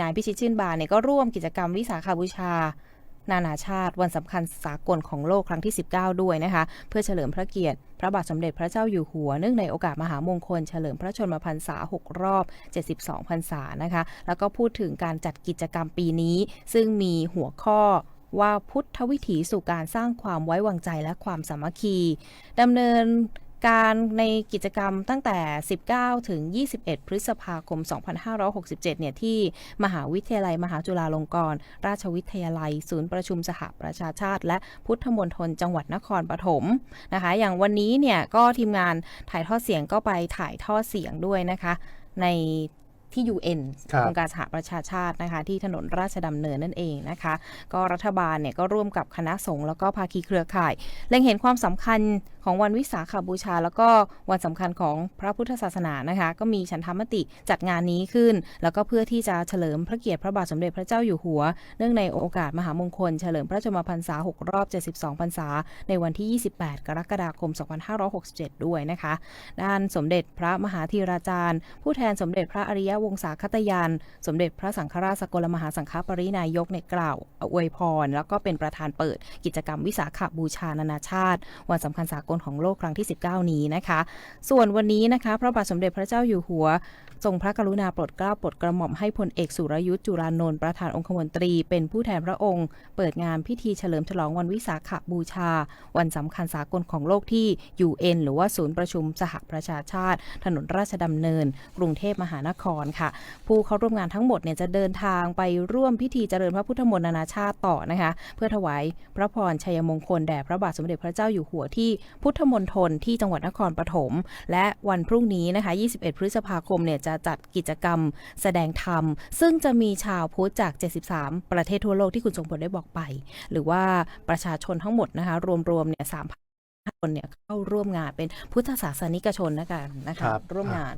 นายพิชิตชื่นบานเนี่ยก็ร่วมกิจกรรมวิสาขบูชา นานาชาติ วันสำคัญสากลของโลกครั้งที่ 19 ด้วยนะคะ เพื่อเฉลิมพระเกียรติ พระบาทสมเด็จพระเจ้าอยู่หัว เนื่องในโอกาสมหามงคล เฉลิมพระชนมพรรษา 6 รอบ 72 พรรษานะคะ แล้วก็พูดถึงการจัดกิจกรรมปีนี้ ซึ่งมีหัวข้อว่าพุทธวิถีสู่การสร้างความไว้วางใจและความสามัคคีดำเนิน การในกิจกรรมตั้งแต่ 19 ถึง 21 พฤษภาคม 2567 เนี่ยที่มหาวิทยาลัยมหาจุฬาลงกรณราชวิทยาลัย ศูนย์ประชุมสหประชาชาติ และพุทธมณฑลจังหวัดนครปฐมนะคะ อย่างวันนี้เนี่ยก็ทีมงานถ่ายทอดเสียงก็ไปถ่ายทอดเสียงด้วยนะคะ ใน ที่ UN ครับโครงการสหประชาชาตินะคะที่ถนนราชดำเนินนั่นเองนะคะ ก็รัฐบาลเนี่ยก็ร่วมกับคณะสงฆ์แล้วก็ภาคีเครือข่ายเล็งเห็นความสำคัญของวันวิสาขบูชา แล้วก็วันสำคัญของพระพุทธศาสนานะคะ ก็มีฉันทามติจัดงานนี้ขึ้น แล้วก็เพื่อที่จะเฉลิมพระเกียรติพระบาทสมเด็จพระเจ้าอยู่หัว เนื่องในโอกาสมหามงคล เฉลิมพระชนมพรรษา 6 รอบ 72 พรรษา ในวันที่ 28 กรกฎาคม 2567 ด้วยนะคะ ด้านสมเด็จพระมหาธีราจารย์ ผู้แทนสมเด็จพระอริยววงศาคตยาน สมเด็จพระสังฆราชสกลมหาสังฆปรินายกในยกล่าวอวยพร แล้วก็เป็นประธานเปิดกิจกรรมวิสาขบูชานานาชาติ วันสำคัญสากลของโลกครั้งที่ 19 นี้นะคะ ส่วนวันนี้นะคะ พระบาทสมเด็จพระเจ้าอยู่หัวทรงพระกรุณาโปรดเกล้าโปรดกระหม่อมให้พลเอกสุรยุทธ์จุลานนท์ประธานองคมนตรี เป็นผู้แทนพระองค์ เปิดงานพิธีเฉลิมฉลองวันวิสาขบูชา วันสำคัญสากลของโลกที่ UN หรือว่าศูนย์ประชุมสหประชาชาติ ถนนราชดำเนิน กรุงเทพมหานครค่ะ ผู้เข้าร่วมงานทั้งหมดเนี่ยจะเดินทางไปร่วมพิธีเจริญพระพุทธมนต์นานาชาติต่อนะคะ เพื่อถวายพระพรชัยมงคลแด่พระบาทสมเด็จพระเจ้าอยู่หัวที่พุทธมณฑลที่จังหวัดนครปฐมและวันพรุ่งนี้นะคะ 21 พฤษภาคมเนี่ยจะจัดกิจกรรมแสดงธรรม ซึ่งจะมีชาวพุทธจาก 73 ประเทศทั่วโลกที่คุณทรงพลได้บอกไป หรือว่าประชาชนทั้งหมดนะคะ รวมๆเนี่ย3,000คนเนี่ยเข้าร่วมงานเป็นพุทธศาสนิกชนนะคะนะคะครับร่วมงาน